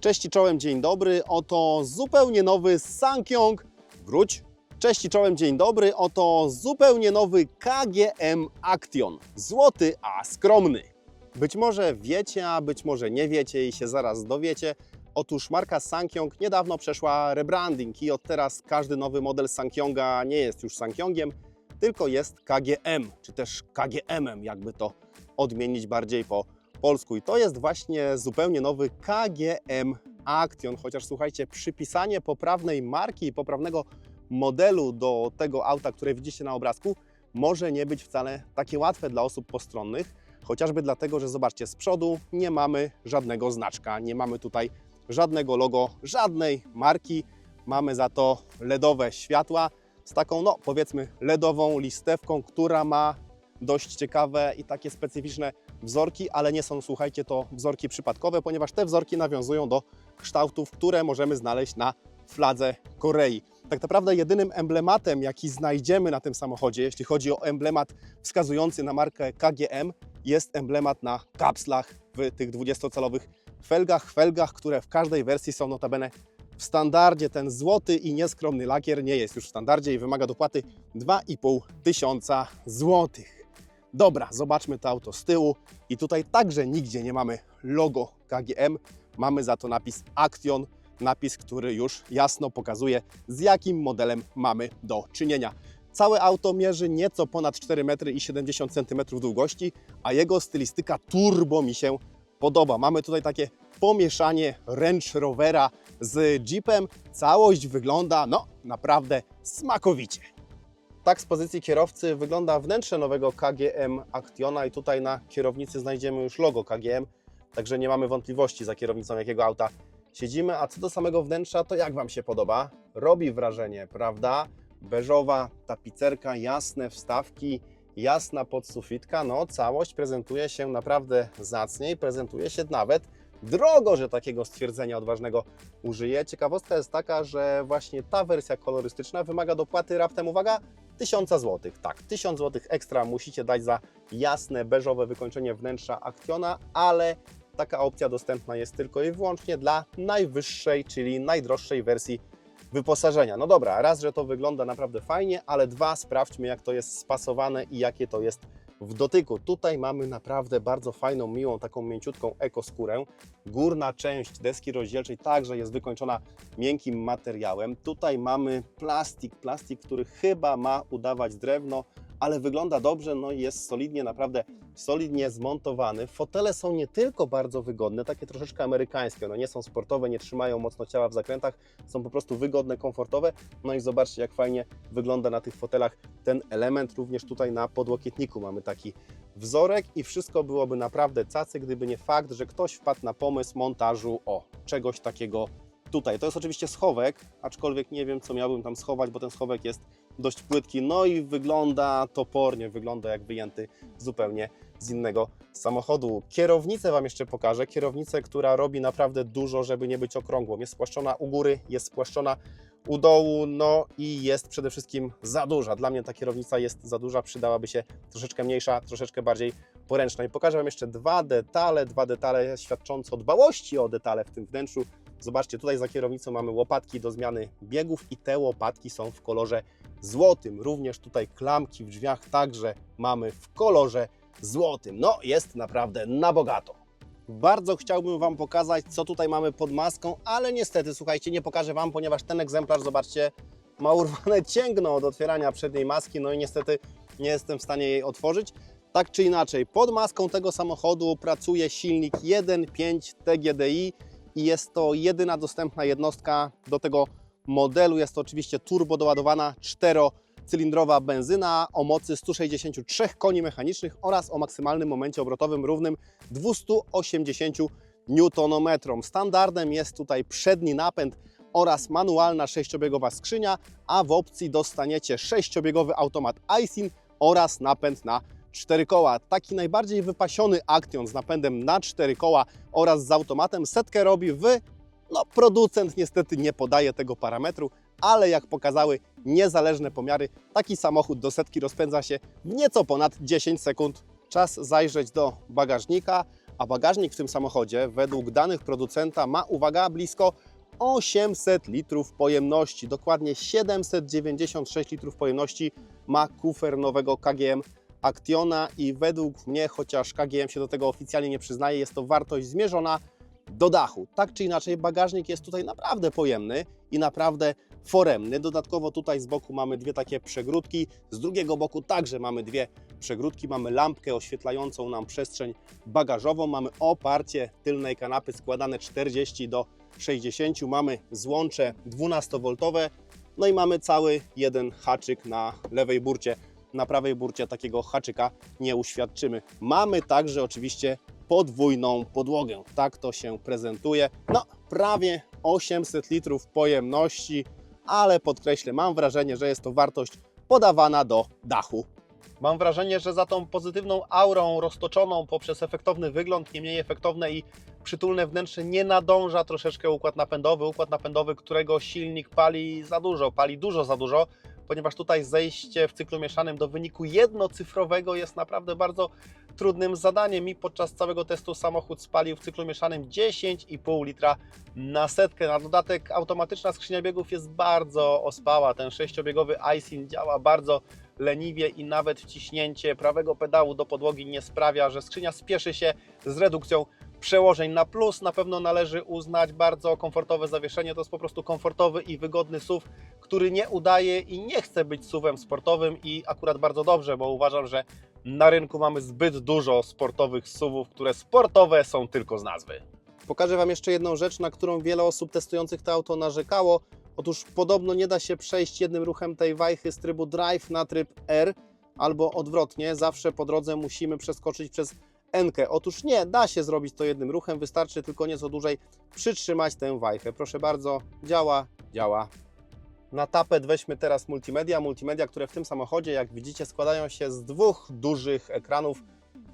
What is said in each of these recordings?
Cześć i czołem, dzień dobry. Oto zupełnie nowy Sankyong. Wróć. Cześć i czołem, dzień dobry. Oto zupełnie nowy KGM Action. Złoty, a skromny. Być może wiecie, a być może nie wiecie i się zaraz dowiecie. Otóż marka Sankyong niedawno przeszła rebranding i od teraz każdy nowy model Sankyonga nie jest już Sankyongiem, tylko jest KGM, czy też KGM-em, jakby to odmienić bardziej po polsku. I to jest właśnie zupełnie nowy KGM Action, chociaż słuchajcie, przypisanie poprawnej marki i poprawnego modelu do tego auta, które widzicie na obrazku, może nie być wcale takie łatwe dla osób postronnych, chociażby dlatego, że zobaczcie, z przodu nie mamy żadnego znaczka, nie mamy tutaj żadnego logo, żadnej marki, mamy za to LEDowe światła z taką, no powiedzmy, LEDową listewką, która ma dość ciekawe i takie specyficzne wzorki, ale nie są, słuchajcie, to wzorki przypadkowe, ponieważ te wzorki nawiązują do kształtów, które możemy znaleźć na fladze Korei. Tak naprawdę jedynym emblematem, jaki znajdziemy na tym samochodzie, jeśli chodzi o emblemat wskazujący na markę KGM, jest emblemat na kapslach w tych 20-calowych felgach, felgach, które w każdej wersji są notabene w standardzie. Ten złoty i nieskromny lakier nie jest już w standardzie i wymaga dopłaty 2,5 tysiąca złotych. Dobra, zobaczmy to auto z tyłu i tutaj także nigdzie nie mamy logo KGM, mamy za to napis Action, napis, który już jasno pokazuje z jakim modelem mamy do czynienia. Całe auto mierzy nieco ponad 4,70 m długości, a jego stylistyka turbo mi się podoba. Mamy tutaj takie pomieszanie Range Rovera z Jeepem. Całość wygląda no naprawdę smakowicie. Tak z pozycji kierowcy wygląda wnętrze nowego KGM Actiona i tutaj na kierownicy znajdziemy już logo KGM, także nie mamy wątpliwości za kierownicą jakiego auta siedzimy. A co do samego wnętrza, to jak Wam się podoba? Robi wrażenie, prawda? Beżowa tapicerka, jasne wstawki, jasna podsufitka, no całość prezentuje się naprawdę zacnie i prezentuje się nawet drogo, że takiego stwierdzenia odważnego użyję. Ciekawostka jest taka, że właśnie ta wersja kolorystyczna wymaga dopłaty raptem, uwaga, 1000 zł. Tak, 1000 zł ekstra musicie dać za jasne, beżowe wykończenie wnętrza Actiona, ale taka opcja dostępna jest tylko i wyłącznie dla najwyższej, czyli najdroższej wersji wyposażenia. No dobra, raz, że to wygląda naprawdę fajnie, ale dwa, sprawdźmy jak to jest spasowane i jakie to jest w dotyku. Tutaj mamy naprawdę bardzo fajną, miłą, taką mięciutką ekoskórę. Górna część deski rozdzielczej także jest wykończona miękkim materiałem. Tutaj mamy plastik, plastik, który chyba ma udawać drewno, ale wygląda dobrze, no i jest solidnie, naprawdę solidnie zmontowany. Fotele są nie tylko bardzo wygodne, takie troszeczkę amerykańskie, no nie są sportowe, nie trzymają mocno ciała w zakrętach, są po prostu wygodne, komfortowe. No i zobaczcie, jak fajnie wygląda na tych fotelach ten element. Również tutaj na podłokietniku mamy taki wzorek i wszystko byłoby naprawdę cacy, gdyby nie fakt, że ktoś wpadł na pomysł montażu o czegoś takiego tutaj. To jest oczywiście schowek, aczkolwiek nie wiem, co miałbym tam schować, bo ten schowek jest dość płytki, no i wygląda topornie, wygląda jak wyjęty zupełnie z innego samochodu. Kierownicę Wam jeszcze pokażę, kierownicę, która robi naprawdę dużo, żeby nie być okrągłą. Jest spłaszczona u góry, jest spłaszczona u dołu, no i jest przede wszystkim za duża. Dla mnie ta kierownica jest za duża, przydałaby się troszeczkę mniejsza, troszeczkę bardziej poręczna. I pokażę Wam jeszcze dwa detale, dwa detale świadczące o dbałości o detale w tym wnętrzu. Zobaczcie, tutaj za kierownicą mamy łopatki do zmiany biegów i te łopatki są w kolorze złotym. Również tutaj klamki w drzwiach także mamy w kolorze złotym. No, jest naprawdę na bogato. Bardzo chciałbym Wam pokazać, co tutaj mamy pod maską, ale niestety, słuchajcie, nie pokażę Wam, ponieważ ten egzemplarz, zobaczcie, ma urwane cięgno od otwierania przedniej maski, no i niestety nie jestem w stanie jej otworzyć. Tak czy inaczej, pod maską tego samochodu pracuje silnik 1.5 TGDI i jest to jedyna dostępna jednostka do tego modelu. Jest to oczywiście turbo doładowana 4-cylindrowa benzyna o mocy 163 koni mechanicznych oraz o maksymalnym momencie obrotowym równym 280 Nm. Standardem jest tutaj przedni napęd oraz manualna sześciobiegowa skrzynia, a w opcji dostaniecie sześciobiegowy automat iSIN oraz napęd na cztery koła. Taki najbardziej wypasiony Action z napędem na cztery koła oraz z automatem setkę robi w no, producent niestety nie podaje tego parametru, ale jak pokazały niezależne pomiary, taki samochód do setki rozpędza się w nieco ponad 10 sekund. Czas zajrzeć do bagażnika, a bagażnik w tym samochodzie według danych producenta ma, uwaga, blisko 800 litrów pojemności, dokładnie 796 litrów pojemności ma kufer nowego KGM Actiona i według mnie, chociaż KGM się do tego oficjalnie nie przyznaje, jest to wartość zmierzona do dachu. Tak czy inaczej, bagażnik jest tutaj naprawdę pojemny i naprawdę foremny. Dodatkowo tutaj z boku mamy dwie takie przegródki, z drugiego boku także mamy dwie przegródki, mamy lampkę oświetlającą nam przestrzeń bagażową, mamy oparcie tylnej kanapy składane 40 do 60, mamy złącze 12V, no i mamy cały jeden haczyk na lewej burcie. Na prawej burcie takiego haczyka nie uświadczymy. Mamy także oczywiście podwójną podłogę. Tak to się prezentuje. No, prawie 800 litrów pojemności, ale podkreślę, mam wrażenie, że jest to wartość podawana do dachu. Mam wrażenie, że za tą pozytywną aurą roztoczoną poprzez efektowny wygląd, nie mniej efektowne i przytulne wnętrze nie nadąża troszeczkę układ napędowy. Układ napędowy, którego silnik pali za dużo, pali dużo za dużo, ponieważ tutaj zejście w cyklu mieszanym do wyniku jednocyfrowego jest naprawdę bardzo trudnym zadaniem i podczas całego testu samochód spalił w cyklu mieszanym 10,5 litra na setkę. Na dodatek automatyczna skrzynia biegów jest bardzo ospała. Ten sześciobiegowy iSIN działa bardzo leniwie i nawet wciśnięcie prawego pedału do podłogi nie sprawia, że skrzynia spieszy się z redukcją przełożeń. Na plus na pewno należy uznać bardzo komfortowe zawieszenie. To jest po prostu komfortowy i wygodny SUV, który nie udaje i nie chce być SUVem sportowym i akurat bardzo dobrze, bo uważam, że na rynku mamy zbyt dużo sportowych SUVów, które sportowe są tylko z nazwy. Pokażę Wam jeszcze jedną rzecz, na którą wiele osób testujących to auto narzekało. Otóż podobno nie da się przejść jednym ruchem tej wajchy z trybu drive na tryb R, albo odwrotnie, zawsze po drodze musimy przeskoczyć przez N-kę. Otóż nie, da się zrobić to jednym ruchem, wystarczy tylko nieco dłużej przytrzymać tę wajchę. Proszę bardzo, działa, działa. Na tapet weźmy teraz multimedia. Multimedia, które w tym samochodzie, jak widzicie, składają się z dwóch dużych ekranów.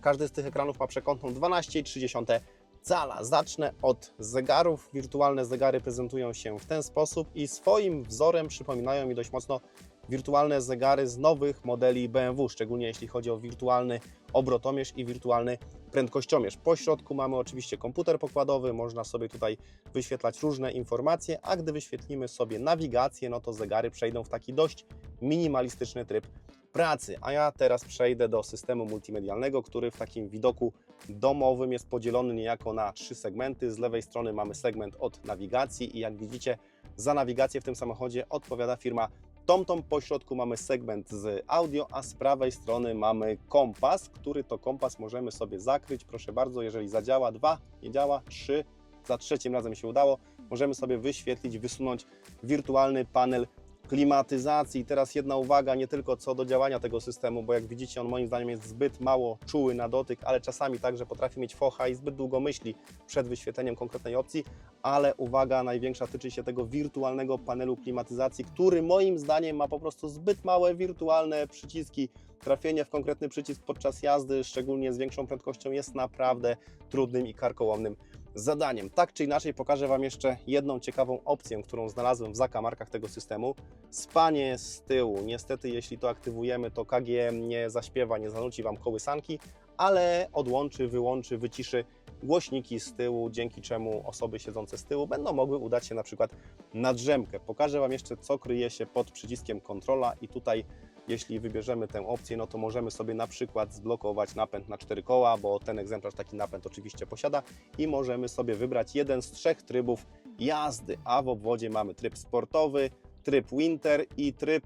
Każdy z tych ekranów ma przekątną 12,3 cala. Zacznę od zegarów. Wirtualne zegary prezentują się w ten sposób i swoim wzorem przypominają mi dość mocno wirtualne zegary z nowych modeli BMW, szczególnie jeśli chodzi o wirtualny obrotomierz i wirtualny prędkościomierz. Po środku mamy oczywiście komputer pokładowy, można sobie tutaj wyświetlać różne informacje, a gdy wyświetlimy sobie nawigację, no to zegary przejdą w taki dość minimalistyczny tryb pracy. A ja teraz przejdę do systemu multimedialnego, który w takim widoku domowym jest podzielony niejako na trzy segmenty. Z lewej strony mamy segment od nawigacji i jak widzicie, za nawigację w tym samochodzie odpowiada firma TomTom. Po środku mamy segment z audio, a z prawej strony mamy kompas, który to kompas możemy sobie zakryć. Proszę bardzo, jeżeli zadziała dwa, nie działa, trzy, za trzecim razem się udało, możemy sobie wyświetlić, wysunąć wirtualny panel klimatyzacji. Teraz jedna uwaga, nie tylko co do działania tego systemu, bo jak widzicie, on moim zdaniem jest zbyt mało czuły na dotyk, ale czasami także potrafi mieć focha i zbyt długo myśli przed wyświetleniem konkretnej opcji. Ale uwaga, największa tyczy się tego wirtualnego panelu klimatyzacji, który moim zdaniem ma po prostu zbyt małe wirtualne przyciski. Trafienie w konkretny przycisk podczas jazdy, szczególnie z większą prędkością, jest naprawdę trudnym i karkołomnym zadaniem. Tak czy inaczej pokażę Wam jeszcze jedną ciekawą opcję, którą znalazłem w zakamarkach tego systemu. Spanie z tyłu. Niestety jeśli to aktywujemy, to KGM nie zaśpiewa, nie zanuci Wam kołysanki, ale odłączy, wyłączy, wyciszy głośniki z tyłu, dzięki czemu osoby siedzące z tyłu będą mogły udać się na przykład na drzemkę. Pokażę Wam jeszcze, co kryje się pod przyciskiem kontrola i tutaj jeśli wybierzemy tę opcję, no to możemy sobie na przykład zblokować napęd na cztery koła, bo ten egzemplarz taki napęd oczywiście posiada i możemy sobie wybrać jeden z trzech trybów jazdy, a w obwodzie mamy tryb sportowy, tryb winter i tryb,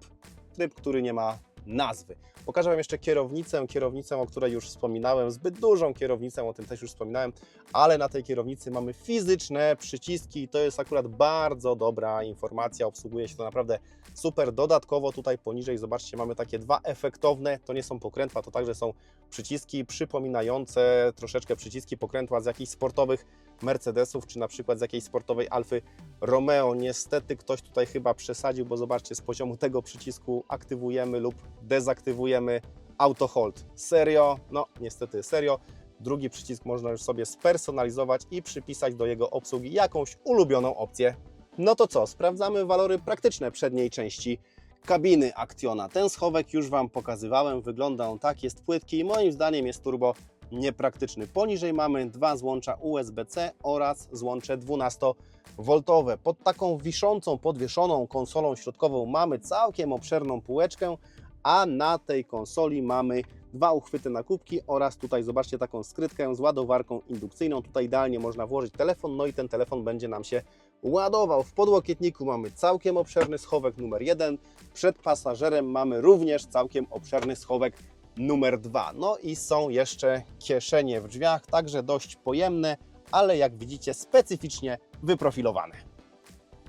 tryb który nie ma nazwy. Pokażę Wam jeszcze kierownicę, kierownicę, o której już wspominałem, zbyt dużą kierownicę, o tym też już wspominałem, ale na tej kierownicy mamy fizyczne przyciski i to jest akurat bardzo dobra informacja, obsługuje się to naprawdę super. Dodatkowo tutaj poniżej, zobaczcie, mamy takie dwa efektowne, to nie są pokrętła, to także są przyciski przypominające troszeczkę przyciski pokrętła z jakichś sportowych Mercedesów, czy na przykład z jakiejś sportowej Alfy Romeo. Niestety ktoś tutaj chyba przesadził, bo zobaczcie, z poziomu tego przycisku aktywujemy lub dezaktywujemy auto hold. Serio? No niestety serio. Drugi przycisk można już sobie spersonalizować i przypisać do jego obsługi jakąś ulubioną opcję. No to co, sprawdzamy walory praktyczne przedniej części kabiny Actiona. Ten schowek już Wam pokazywałem, wygląda on tak, jest płytki i moim zdaniem jest turbo niepraktyczny. Poniżej mamy dwa złącza USB-C oraz złącze 12V. Pod taką wiszącą, podwieszoną konsolą środkową mamy całkiem obszerną półeczkę, a na tej konsoli mamy dwa uchwyty na kubki oraz tutaj zobaczcie taką skrytkę z ładowarką indukcyjną. Tutaj idealnie można włożyć telefon, no i ten telefon będzie nam się ładował. W podłokietniku mamy całkiem obszerny schowek numer 1. Przed pasażerem mamy również całkiem obszerny schowek numer 2. No i są jeszcze kieszenie w drzwiach, także dość pojemne, ale jak widzicie specyficznie wyprofilowane.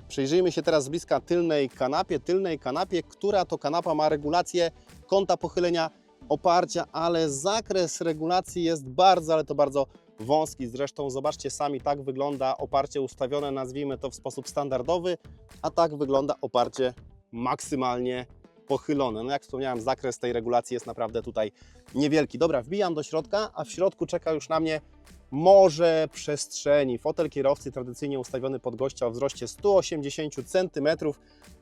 Przyjrzyjmy się teraz z bliska tylnej kanapie, tylnej kanapie, która to kanapa ma regulację kąta pochylenia oparcia, ale zakres regulacji jest bardzo, ale to bardzo wąski. Zresztą zobaczcie sami, tak wygląda oparcie ustawione, nazwijmy to w sposób standardowy, a tak wygląda oparcie maksymalnie pochylone. No jak wspomniałem, zakres tej regulacji jest naprawdę tutaj niewielki. Dobra, wbijam do środka, a w środku czeka już na mnie morze przestrzeni. Fotel kierowcy tradycyjnie ustawiony pod gościa o wzroście 180 cm,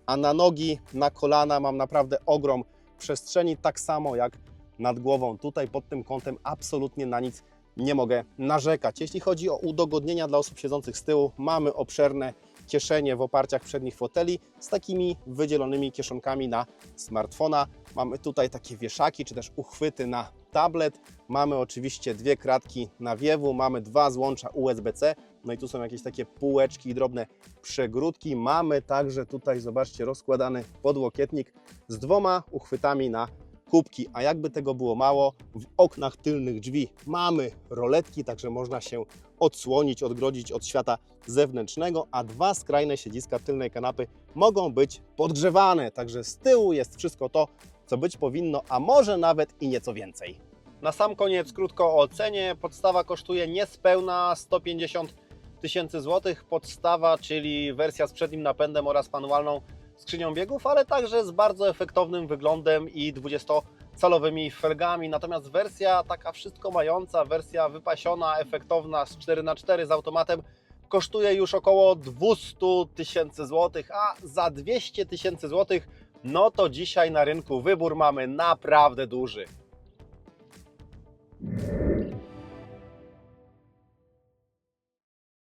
a na nogi, na kolana mam naprawdę ogrom przestrzeni, tak samo jak nad głową. Tutaj pod tym kątem absolutnie na nic nie mogę narzekać. Jeśli chodzi o udogodnienia dla osób siedzących z tyłu, mamy obszerne kieszenie w oparciach przednich foteli z takimi wydzielonymi kieszonkami na smartfona. Mamy tutaj takie wieszaki, czy też uchwyty na tablet. Mamy oczywiście dwie kratki nawiewu, mamy dwa złącza USB-C, no i tu są jakieś takie półeczki i drobne przegródki. Mamy także tutaj, zobaczcie, rozkładany podłokietnik z dwoma uchwytami na kubki, a jakby tego było mało, w oknach tylnych drzwi mamy roletki, także można się odsłonić, odgrodzić od świata zewnętrznego, a dwa skrajne siedziska tylnej kanapy mogą być podgrzewane, także z tyłu jest wszystko to, co być powinno, a może nawet i nieco więcej. Na sam koniec krótko o cenie. Podstawa kosztuje niespełna 150 tysięcy złotych. Podstawa, czyli wersja z przednim napędem oraz manualną skrzynią biegów, ale także z bardzo efektownym wyglądem i 20-calowymi felgami. Natomiast wersja taka wszystko mająca, wersja wypasiona, efektowna z 4x4 z automatem kosztuje już około 200 tysięcy złotych, a za 200 tysięcy złotych no to dzisiaj na rynku wybór mamy naprawdę duży.